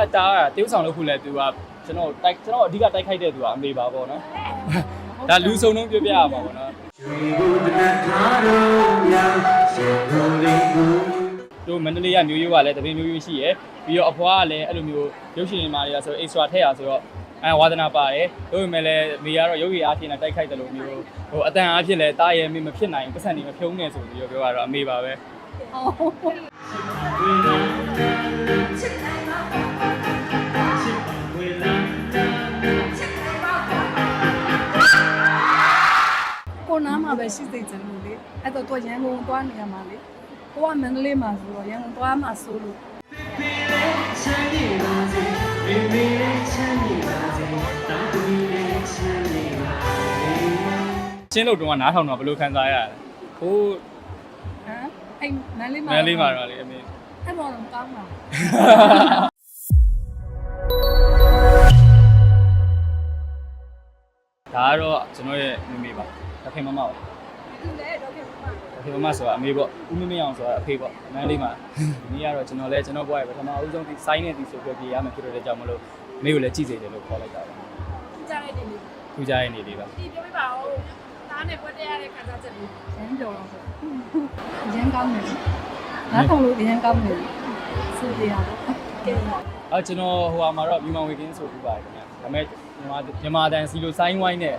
မေကတားတာတေးဥဆောင်လို့ခုလဲသူကကျွန်တော်တိုက်ကျွန်တော်အဓိကတိုက်ခိုက်တဲ့သူကအမေပါပေါ့နော်ဒါလူစုံလုံးပြောပြရမှာပေါ့နော်တို့မန္တလေးကမျိုးရိုးကလည်းတပင်းမျိုးရိုးရှိရယ်ပြီးတော့အဖွားကလည်းအဲ့လိုမျိုးရုပ်ရှင်တွေမှာတွေကဆို extra ထည့်ရဆိုတော့အဲဝါသနာပါတယ်တို့ပေမဲ့လည်းမေကတော့ရုပ်ရည်အားဖြင့်လည်းတိုက်ခိုက်တယ်လို့မျိုးဟိုအတန်အားဖြင့်လည်းတားရဲမေမဖြစ်နိုင်ပတ်စံနေမဖြုံးနေဆိုပြီးတော့ပြောရတော့အမေပါပဲကိုနား ပဲရှိစိတ်ချင်လို့လေအဲ့တော့သူရန်ကုန်သွားနေရမှာလေကိုကမန္တလေးမှာဆိုတော့ရန်ကုန်သွားမှာဆိုလို့ရှင်းလို့တော့နားထောင်တော့ဘယ်လိုခံစားရလဲဟိုးဟမ်အဲ့မန္တလေးမှာမန်းလေးမှာတော့လေအမေအဲ့တော့တော့ကောင်းပါဒါကတော့ကျွန်တော်ရဲ့မိမိပါ တစ်ခင်မမပါသူလည်းတော့ဖြစ်မှာတစ်ခင်မမဆိုတာအမေပေါ့ဦးမင်းမင်းအောင်ဆိုတာအဖေပေါ့မန်းလေးမှာဒီနေ့ကတော့ကျွန်တော်လည်းကျွန်တော်ဘွားရဲ့ပထမအဦးဆုံးဒီစိုင်းနဲ့ဒီဆိုပြပြရမယ်ဖြစ်လို့လည်းကြောက်မလို့အမေကိုလည်းကြည့်စေတယ်လို့ခေါ်လိုက်တာပါကြားရတဲ့နေထူးခြားရဲ့နေလေးပါဒီပြောပြပါဦးသားနဲ့ပွက်တက်ရတဲ့ခါစားချက်လေးရန်ကြော်တော့ဆိုရန်ကောင်းတယ်နားထောင်လို့ရန်ကောင်းတယ်စပြရတော့ကဲအဲကျွန်တော်ဟိုဟာမှာတော့မြန်မာဝေကင်းဆိုပြီးပါတယ်ခင်ဗျဒါပေမဲ့မြန်မာမြန်မာတန်စီလိုစိုင်းဝိုင်းနဲ့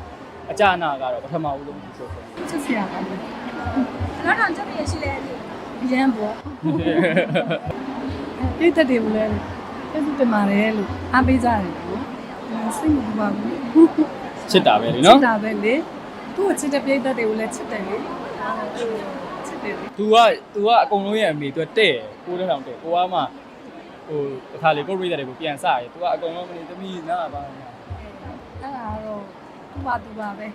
အကြနာကတော့ပထမဦးဆုံးဒီဆိုဆို ချစ်စရာကောင်းတယ် နောက်တော့ချက်ပြရရှိလဲအဲ့ဒီ ရန်ပေါ့ပြည့်တဲ့တယ်ဘူးလဲပြည့်တယ်မှာလေလို့အားပေးကြတယ်နော်စိတ်မပူပါဘူး ချစ်တာပဲလေ ချ နော် စ်တာပဲလေသူ့ကိုချစ်တဲ့ပြည့်တဲ့တွေကိုလည်းချစ်တယ်လေချစ်တယ်လေ तू က तू ကအကုန်လုံးရဲ့အမေ तू တဲ့ကိုးတဲ့ထောင်တဲ့ကိုကမှဟိုတစ်ခါလေကိုရိတဲ့တွေကိုပြန်စရယ် तू ကအကုန်လုံးမနေသမီးနားပါညာ အဲ့ဒါတော့ သူ့ဘာသူပါပဲ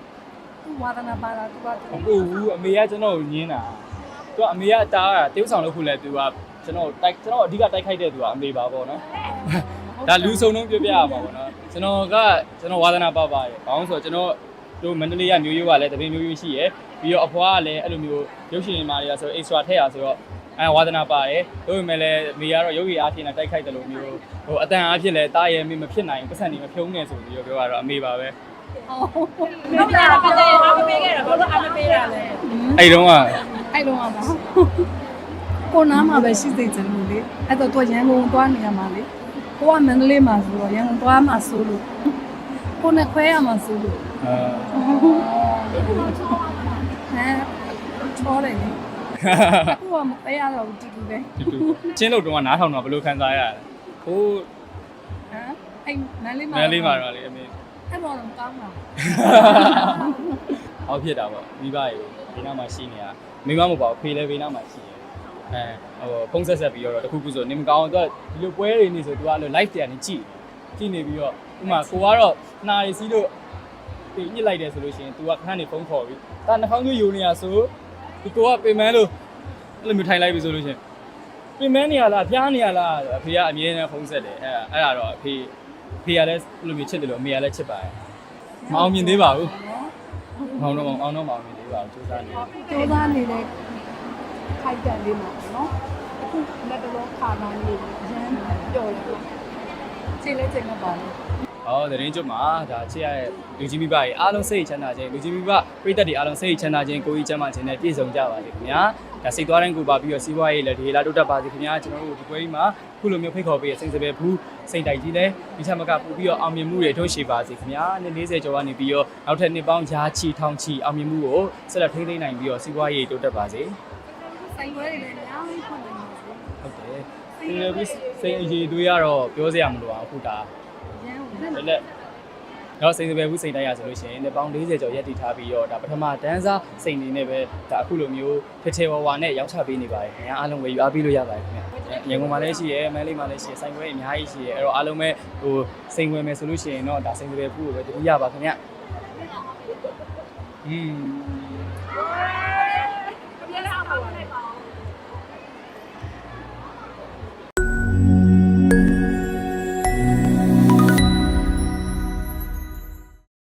သူ့ဝါသနာပါတာသူ့ဘာသူမပူဘူးအမေကကျွန်တော်ကိုညင်းတာသူကအမေကအတားကတေးဥဆောင်လို့ခုလဲသူကကျွန်တော်တိုက်ကျွန်တော်အဓိကတိုက်ခိုက်တဲ့သူကအမေပါပေါ့နော်ဒါလူစုံလုံးပြပြရမှာပေါ့နော်ကျွန်တော်ကကျွန်တော်ဝါသနာပါပါရယ်ဘာလို့ဆိုတော့ကျွန်တော်တို့မန္တလေးကမျိုးရိုးကလည်းတပင်းမျိုးရိုးရှိရယ်ပြီးတော့အဖွားကလည်းအဲ့လိုမျိုးရုပ်ရှင်မှာတွေကဆို extra ထည့်ရဆိုတော့အဲဝါသနာပါတယ်တို့ပေမဲ့လည်းမိကတော့ရုပ်ရည်အားဖြင့်တိုက်ခိုက်တယ်လို့မျိုးဟိုအတန်အားဖြင့်လည်းတားရဲမင်းမဖြစ်နိုင်ပတ်စံနေမဖြုံးနေဆိုပြီးတော့ပြောတာတော့အမေပါပဲ ဟုတ်ကဲ့ပြတဲ့အားမပေးခဲ့တာဘာလို့အားမပေးတာလဲအဲ့တုန်းကအဲ့တော့ပါကိုနားမှာပဲရှိစိတ်ချင်လို့လေအဲ့တော့သူရန်ကုန်သွားနေရမှာလေကိုကမန္တလေးမှာဆိုတော့ရန်ကုန်သွားမှာဆိုလို့ကိုနဲ့ခွဲရမှာဆိုလို့အဲဟမ်ချောတယ်လေကိုကမခွဲရတော့ဘူးတူတူပဲတူတူချင်းလို့တုန်းကနားထောင်တော့ဘယ်လိုခံစားရလဲဟိုးဟမ်အဲ့မန္တလေးမှာမန်းလေးမှာတော့လေအမေ အဲ့တော့တော့ကောင်းပါဟောဖြစ်တာပေါ့မိဘရေဘေးနားမှာရှိနေတာမိမမဟုတ်ပါဘူးဖေလည်းဘေးနားမှာရှိတယ်အဲဟိုဖုန်းဆက်ဆက်ပြီးတော့တခုခုဆိုနေမကောင်းတော့ဒီလိုပွဲတွေနေဆိုသူကအဲ့လို live တရားနေကြည့်ကြည့်နေပြီးတော့ဥမာကိုကတော့နာရီစီးလို့ပြညစ်လိုက်တယ်ဆိုလို့ရှိရင် तू ကခဏနေဖုန်းခေါ်ပြီးဒါနှာခေါင်းသွေးယိုနေရဆိုဒီကိုကပင်မန်းလို့အဲ့လိုမျိုးထိုင်လိုက်ပြီဆိုလို့ရှိရင်ပင်မန်းနေရလားဖျားနေရလားအဖေကအမြဲတမ်းဖုန်းဆက်တယ်အဲ့အဲ့ဒါတော့အဖေအ ဖေကလည်းအဲ့လိုမျိုးချစ်တယ်လို့အမေကလည်းချစ်ပါတယ်မအောင်မြင်သေးပါဘူးမောင်တော့မောင်အောင်တော့မောင်နေသေးပါဘူးစူးစမ်းနေတယ်ကျိုးသားနေတဲ့ခိုက်တယ်လေးမှာနော်အခုလက်တော်ခါလာနေရမ်းပျော်တယ်ချိန်လဲချိန်မပါဘူး။ဟောသတင်းကြွမှာဒါချစ်ရတဲ့လူကြီးမိဘတွေအားလုံးစိတ်ချမ်းသာခြင်းလူကြီးမိဘပြည်သက်တွေအားလုံးစိတ်ချမ်းသာခြင်းကိုယ်ကြီးချမ်းသာခြင်းနဲ့ပြည့်စုံကြပါစေခင်ဗျာ။ ဒါစိတ်သွားတိုင်းကိုပါပြီးတော့စီးပွားရေးလည်းဒီလာတိုးတက်ပါစေခင်ဗျာကျွန်တော်တို့ဒီပွဲကြီးမှာခုလိုမျိုးဖိတ်ခေါ်ပေးတဲ့စိတ်စပယ်ဘူးစိတ်တိုက်ကြီးလည်းဒီချက်မကပို့ပြီးတော့အောင်မြင်မှုတွေထုတ်ရှိပါစေခင်ဗျာ။နှစ်40ကျော်ကနေပြီးတော့နောက်ထပ်နှစ်ပေါင်းရာချီထောင်ချီအောင်မြင်မှုကိုဆက်လက်ထိန်းသိမ်းနိုင်ပြီးတော့စီးပွားရေးတိုးတက်ပါစေ။ဆိုင်ခွဲတွေလည်းအများကြီးဖွင့်နေပါဘူးဟုတ်တယ်။ဒီလိုပြီးစိတ်အရေးတွေးရတော့ပြောစရာမလိုအောင်အခုဒါရမ်း လက်လက်တော့စိန်စပယ်ဘူးစိန်တိုက်ရဆိုလို့ရှိရင်ပေါင်း40ကျော်ရက်တည်ထားပြီးတော့ဒါပထမတန်းစားစိန်နေနဲ့ပဲဒါအခုလိုမျိုးထေထေဝါဝါနဲ့ရောက်ချပေးနေပါတယ်ခင်ဗျာအားလုံးပဲယူအားပေးလို့ရပါတယ်ခင်ဗျာရန်ကုန်မှာလည်းရှိရဲမန်းလေးမှာလည်းရှိရဲဆိုင်ခွဲအများကြီးရှိရဲအဲ့တော့အားလုံးပဲဟိုစိန်ခွဲမယ်ဆိုလို့ရှိရင်တော့ဒါစိန်စပယ်ဘူးကိုပဲတတိယပါခင်ဗျာอืม